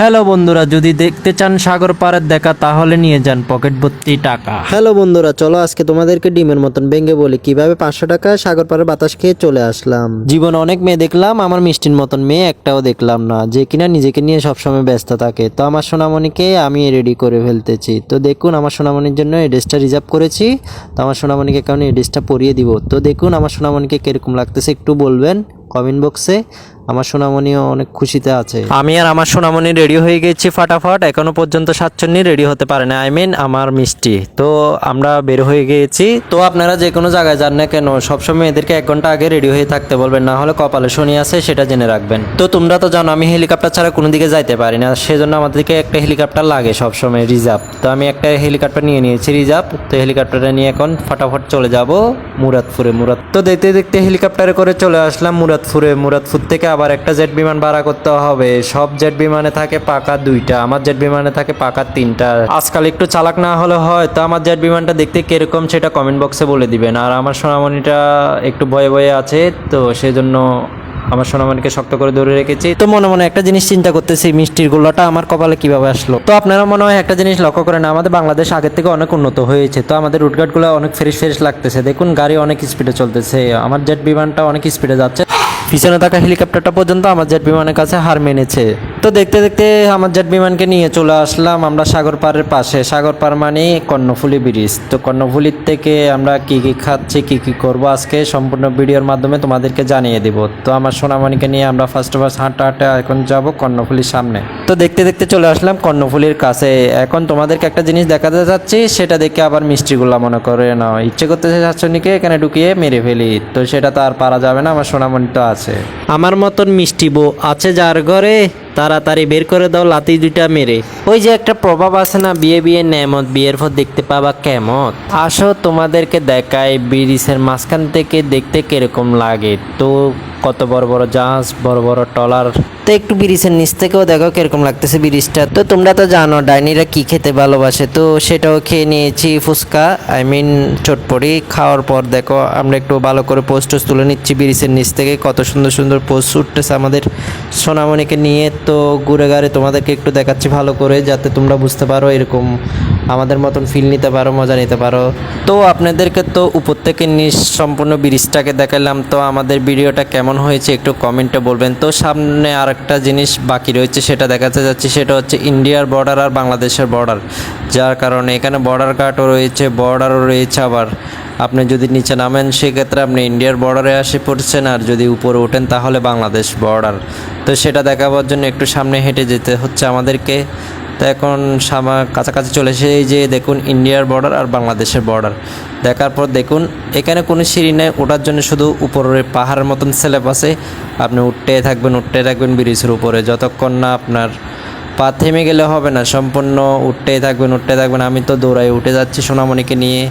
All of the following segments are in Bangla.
হ্যালো বন্ধুরা যদি দেখতে চান সাগর পাড়ের দেখা তাহলে নিয়ে যান পকেট ভর্তি টাকা। হ্যালো বন্ধুরা চলো আজকে তোমাদেরকে ডিমের মতন ভেঙে বলি। কীভাবে পাঁচশো টাকা সাগর পাড়ের বাতাস খেয়ে চলে আসলাম? জীবনে অনেক মেয়ে দেখলাম আমার মিষ্টির মতন মেয়ে একটাও দেখলাম না যে কিনা নিজেকে নিয়ে সবসময় ব্যস্ত থাকে। তো আমার সোনামণিকে আমি রেডি করে ফেলতেছি। তো দেখুন আমার সোনামণির জন্য এই ড্রেসটা রিজার্ভ করেছি। তো আমার সোনামণিকে কারণে এই ড্রেসটা পরিয়ে দিব। তো দেখুন আমার সোনামণিকে কীরকম লাগতেছে একটু বলবেন কমেন্ট বক্সে। আমার সোনামণিও অনেক খুশিতে আছে। আমি আর আমার সোনামণি রেডি হয়ে গেছি ফাটাফাট, এখনও পর্যন্ত সাতচন্নি রেডি হতে পারে না আই মিন আমার মিষ্টি। তো আমরা বের হয়ে গিয়েছি। তো আপনারা যে কোনো জায়গায় যান না কেন, সবসময় এদেরকে এক ঘণ্টা আগে রেডি হয়ে থাকতে বলবেন, না হলে কপালে শনি আছে, সেটা জেনে রাখবেন। তো তোমরা তো জানো, আমি হেলিকপ্টার ছাড়া কোনো দিকে যাইতে পারি না, সেজন্য আমাদেরকে একটা হেলিকপ্টার লাগে সবসময়, রিজার্ভ। তো আমি একটা হেলিকপ্টার নিয়ে নিয়েছি, রিজার্ভ। তো হেলিকপ্টারটা নিয়ে এখন ফাটাফাট চলে যাব মুরাদপুরে, মুরাদ তো দেখতে দেখতে হেলিকপ্টারে করে চলে আসলাম মুরাদপুরে, মুরাদপুর থেকে আবার একটা জেট বিমান ভাড়া করতে হবে। সব জেট বিমানে থাকে পাকা দুইটা, আমার জেট বিমানে থাকে পাকা তিনটা। আজকাল একটু চালাক না হলে হয়, তো আমার জেট বিমানটা দেখতে কীরকম সেটা কমেন্ট বক্সে বলে দিবেন। আর আমার সোনামণিটা একটু ভয়ে ভয়ে আছে, তো সেজন্য আমার সোনামণিকে শক্ত করে ধরে রেখেছি। তো মনে মনে একটা জিনিস চিন্তা করতেছি, মিষ্টির গোলাটা আমার কপালে কীভাবে আসলো? তো আপনারা মনে হয় একটা জিনিস লক্ষ্য করেন, আমাদের বাংলাদেশ আগের থেকে অনেক উন্নত হয়েছে, তো আমাদের রুটঘাটগুলো অনেক ফ্রেশ ফ্রেশ লাগতেছে। দেখুন, গাড়ি অনেক স্পিডে চলতেছে, আমার জেট বিমানটা অনেক স্পিডে যাচ্ছে। পিছনে থাকা হেলিকপ্টারটা পর্যন্ত আমার জেট বিমানের কাছে হার মেনেছে। তো দেখতে দেখতে আমার জেট বিমানকে নিয়ে চলে আসলাম আমরা সাগর পাড়ের পাশে। সাগর পাড় মানে কর্ণফুলি ব্রিজ। তো কর্ণফুলির থেকে আমরা কি কি খাচ্ছি, কি কি করব আজকে সম্পূর্ণ ভিডিওর মাধ্যমে তোমাদেরকে জানিয়ে দেব। তো আমার সোনামণিকে নিয়ে আমরা ফার্স্ট ফার্স্ট হাঁটা হাঁটা এখন যাব কর্ণফুলির সামনে। তো দেখতে দেখতে চলে আসলাম কর্ণফুলির কাছে। এখন তোমাদেরকে একটা জিনিস দেখাতে যাচ্ছি, সেটা দেখে আবার মিষ্টিগুলা মনে করে না ইচ্ছে করতেছে শাশুড়িকে এখানে ঢুকিয়ে মেরে ফেলি। তো সেটা তো আর পারা যাবে না, আমার সোনামণি তো আছে। আমার মতন মিষ্টি বউ আছে যার ঘরে তাড়াতাড়ি বের করে দাও লাতি দুইটা মেরে। ওই যে একটা প্রভাব আছে না, বিয়ে বিয়ে নেমত বিয়ের পর দেখতে পাবা কেমত। আসো তোমাদেরকে দেখায় ব্রিজের মাঝখান থেকে দেখতে কীরকম লাগে। তো কত বড় বড় জাহাজ, বড় বড় টলার তো একটু ব্রিজের নিচ থেকেও দেখো কীরকম লাগতেছে ব্রিজটা। তো তোমরা তো জানো, ডাইনিরা কি খেতে ভালোবাসে। তো সেটাও খেয়ে নিয়েছি ফুচকা আই মিন চটপটি। খাওয়ার পর দেখো, আমরা একটু ভালো করে পোস্ট তুলে নিচ্ছি ব্রিজের নিচ থেকে। কত সুন্দর সুন্দর পোস্ট উঠতেছে আমাদের সোনামণিকে নিয়ে। তো ঘুরে গাড়ে তোমাদেরকে একটু দেখাচ্ছি ভালো করে, যাতে তোমরা বুঝতে পারো এরকম আমাদের মতন ফিল নিতে পারো, মজা নিতে পারো। তো আপনাদেরকে তো উপর থেকে নিচ সম্পূর্ণ ব্রিজটাকে দেখালাম, তো আমাদের ভিডিওটা কেমন হয়েছে একটু কমেন্টে বলবেন। তো সামনে আর একটা জিনিস বাকি রয়েছে, সেটা দেখাতে যাচ্ছি, সেটা হচ্ছে ইন্ডিয়ার বর্ডার আর বাংলাদেশের বর্ডার যার কারণে এখানে বর্ডার গার্ডও রয়েছে বর্ডারও রয়েছে আবার। আপনি যদি নিচে নামেন, সেক্ষেত্রে আপনি ইন্ডিয়ার বর্ডারে আসে পড়ছেন, আর যদি উপরে ওঠেন, তাহলে বাংলাদেশ বর্ডার তো সেটা দেখাবার জন্য একটু সামনে হেঁটে যেতে হচ্ছে আমাদেরকে। তো এখন সামা কাছাকাছি চলে এসে এই যে দেখুন ইন্ডিয়ার বর্ডার আর বাংলাদেশের বর্ডার দেখার পর দেখুন, এখানে কোনো সিঁড়ি নেই, ওঠার জন্য শুধু উপরে পাহাড়ের মতন স্ল্যাব আছে। আপনি উঠতে থাকবেন উঠতে থাকবেন ব্রিজের উপরে। যতক্ষণ না আপনার পা থেমে গেলে হবে না, সম্পূর্ণ উঠতেই থাকবেন, উঠতে থাকবেন। আমি তো দৌড়াই, উঠে যাচ্ছি সোনামণিকে নিয়ে।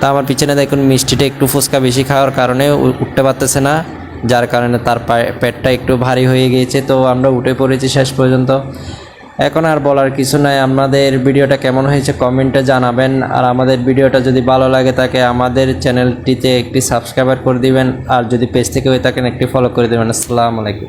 তা আমার পিছনে দেখুন, মিষ্টিটা একটু ফুচকা বেশি খাওয়ার কারণে উঠতে পারতেছে না। যার কারণে তার পেটটা একটু ভারী হয়ে গিয়েছে। তো আমরা উঠে পড়েছি শেষ পর্যন্ত। এখন আর বলার কিছু নাই। আপনাদের ভিডিওটা কেমন হয়েছে কমেন্টে জানাবেন। আর আমাদের ভিডিওটা যদি ভালো লাগে তাকে আমাদের চ্যানেলটিতে একটি সাবস্ক্রাইবার করে দিবেন। আর যদি পেজ থেকে হয়ে থাকেন, একটি ফলো করে দেবেন। আসসালামু আলাইকুম।